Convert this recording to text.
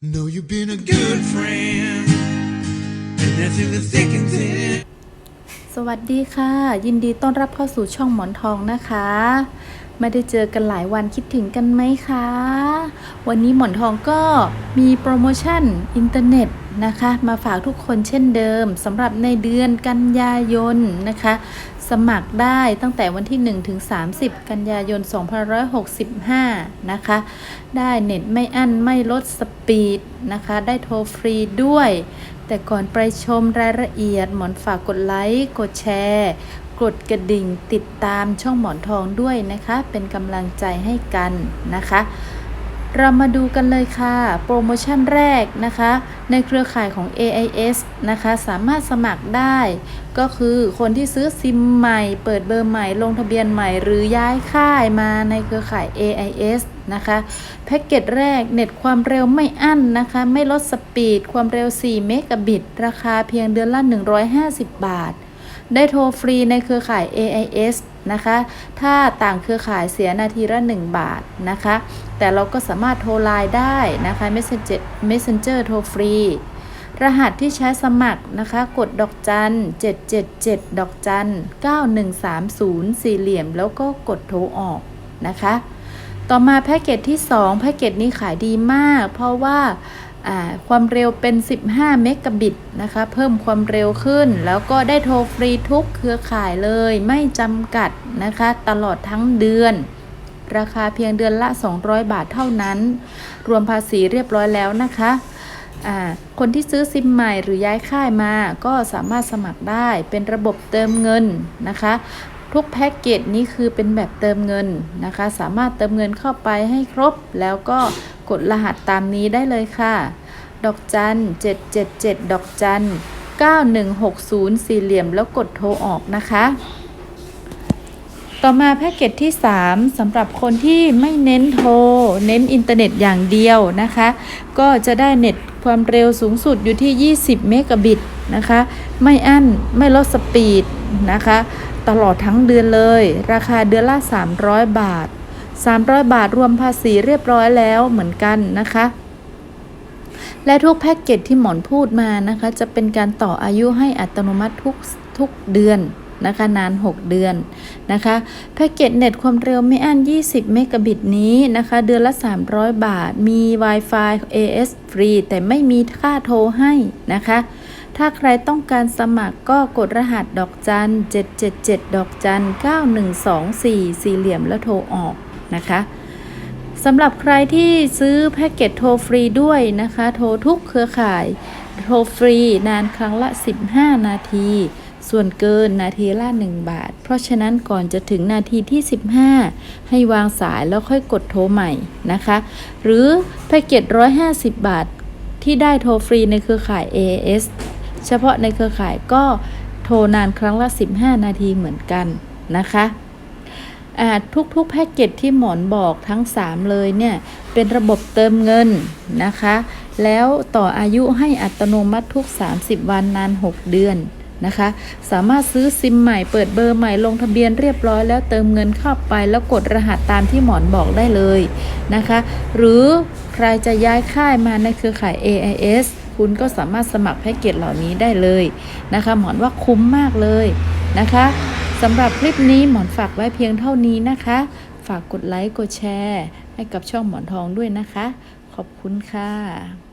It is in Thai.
Know you've been a good friend, and that's in the thick and thin. สวัสดีค่ะ ยินดีต้อนรับเข้าสู่ช่องหมอนทองนะคะ ไม่ได้เจอกันหลายวันคิดถึงกันไหมคะ วันนี้หมอนทองก็มีโปรโมชั่นอินเทอร์เน็ต นะคะ มาฝากทุกคนเช่นเดิมสำหรับในเดือนกันยายนนะคะ สมัครได้ตั้งแต่วันที่ 1 ถึง 30 กันยายน 2565 นะคะ ได้เน็ตไม่อั้นไม่ลดสปีดนะคะ ได้โทรฟรีด้วย แต่ก่อนไปชมรายละเอียด หมอนฝากกดไลค์กดแชร์กดกระดิ่งติดตามช่องหมอนทองด้วยนะคะ เป็นกำลังใจให้กันนะคะ เรามาดูกันเลยค่ะ โปรโมชั่นแรกนะคะ ในเครือข่ายของ AIS นะคะ สามารถสมัครได้ ก็คือคนที่ซื้อซิมใหม่ เปิดเบอร์ใหม่ ลงทะเบียนใหม่ หรือย้ายค่ายมาในเครือข่าย AIS นะคะ แพ็กเกจแรกเน็ตความเร็วไม่อั้นนะคะ ไม่ลดสปีด ความเร็ว 4 เมกะบิต ราคาเพียงเดือนละ 150 บาท ได้โทรฟรีในเครือข่าย AIS นะคะ ถ้าต่างเครือข่ายเสียนาทีละ 1 บาทนะคะ แต่เราก็สามารถโทรไลน์ได้นะคะ Messenger Messenger โทรฟรี รหัสที่ใช้สมัครนะคะ กดดอกจัน 777 ดอกจัน 9130 สี่เหลี่ยม แล้วก็กดโทรออกนะคะ ต่อมาแพ็กเกจที่ 2 แพ็กเกจนี้ขายดีมาก เพราะว่าอ่า ความเร็วเป็น 15 เมกะบิตนะคะ เพิ่มความเร็วขึ้น แล้วก็ได้โทรฟรีทุกเครือข่ายเลย ไม่จำกัดนะคะ ตลอดทั้งเดือน ราคาเพียงเดือนละ 200 บาทเท่านั้น รวมภาษีเรียบร้อยแล้วนะคะคนที่ซื้อซิมใหม่หรือย้ายค่ายมา ก็สามารถสมัครได้เป็นระบบเติมเงินนะคะ ทุกแพ็กเกจนี้คือเป็นแบบเติมเงินนะคะ สามารถเติมเงินเข้าไปให้ครบแล้วก็ กดรหัสตามนี้ได้เลยค่ะ ดอกจัน777 ดอกจัน9160 สี่เหลี่ยมแล้วกดโทรออกนะคะ ต่อมาแพ็กเกจที่ 3สำหรับคนที่ไม่เน้นโทร เน้นอินเทอร์เน็ตอย่างเดียวนะคะ ก็จะได้เน็ตความเร็วสูงสุดอยู่ที่ 20 เมกะบิตนะคะ ไม่อั้นไม่ลดสปีดนะคะ ตลอดทั้งเดือนเลย ราคาเดือนละ 300 บาท 300 บาทรวมภาษีเรียบร้อยแล้วเหมือนกันนะคะ และทุกแพ็กเกจที่หมอนพูดมานะคะ จะเป็นการต่ออายุให้อัตโนมัติทุกทุกเดือนนะคะนาน 6 เดือนนะคะแพ็กเกจเน็ตความเร็วไม่อั้น 20 เมกะบิตนี้นะคะ เดือนละ 300 บาท มี Wi-Fi AS ฟรี แต่ไม่มีค่าโทรให้นะคะ ถ้าใครต้องการสมัครก็กดรหัสดอกจัน 777 ดอกจัน 9124 สี่เหลี่ยมแล้วโทรออก นะคะสำหรับใครที่ซื้อแพ็กเกจโทรฟรีด้วยนะคะ โทรทุกเครือข่าย โทรฟรีนานครั้งละ 15 นาที ส่วนเกินนาทีละ 1 บาท เพราะฉะนั้นก่อนจะถึงนาทีที่ 15 ให้วางสายแล้วค่อยกดโทรใหม่นะคะ หรือแพ็กเกจ 150 บาทที่ได้โทรฟรีในเครือข่าย AAS เฉพาะในเครือข่ายก็โทรนานครั้งละ 15 นาทีเหมือนกันนะคะ อาจทุกๆแพ็กเกจที่หมอนบอกทั้ง 3 เลยเนี่ย เป็นระบบเติมเงินนะคะ แล้วต่ออายุให้อัตโนมัติทุก 30 วันนาน 6 เดือนนะคะ สามารถซื้อซิมใหม่เปิดเบอร์ใหม่ลงทะเบียนเรียบร้อยแล้วเติมเงินเข้าไปแล้วกดรหัสตามที่หมอนบอกได้เลยนะคะ หรือใครจะย้ายค่ายมาในเครือข่าย AIS คุณก็สามารถสมัครแพ็กเกจเหล่านี้ได้เลยนะคะ หมอนว่าคุ้มมากเลยนะคะ สำหรับคลิปนี้หมอนฝากไว้เพียงเท่านี้นะคะ ฝากกดไลค์กดแชร์ ให้กับช่องหมอนทองด้วยนะคะ ขอบคุณค่ะ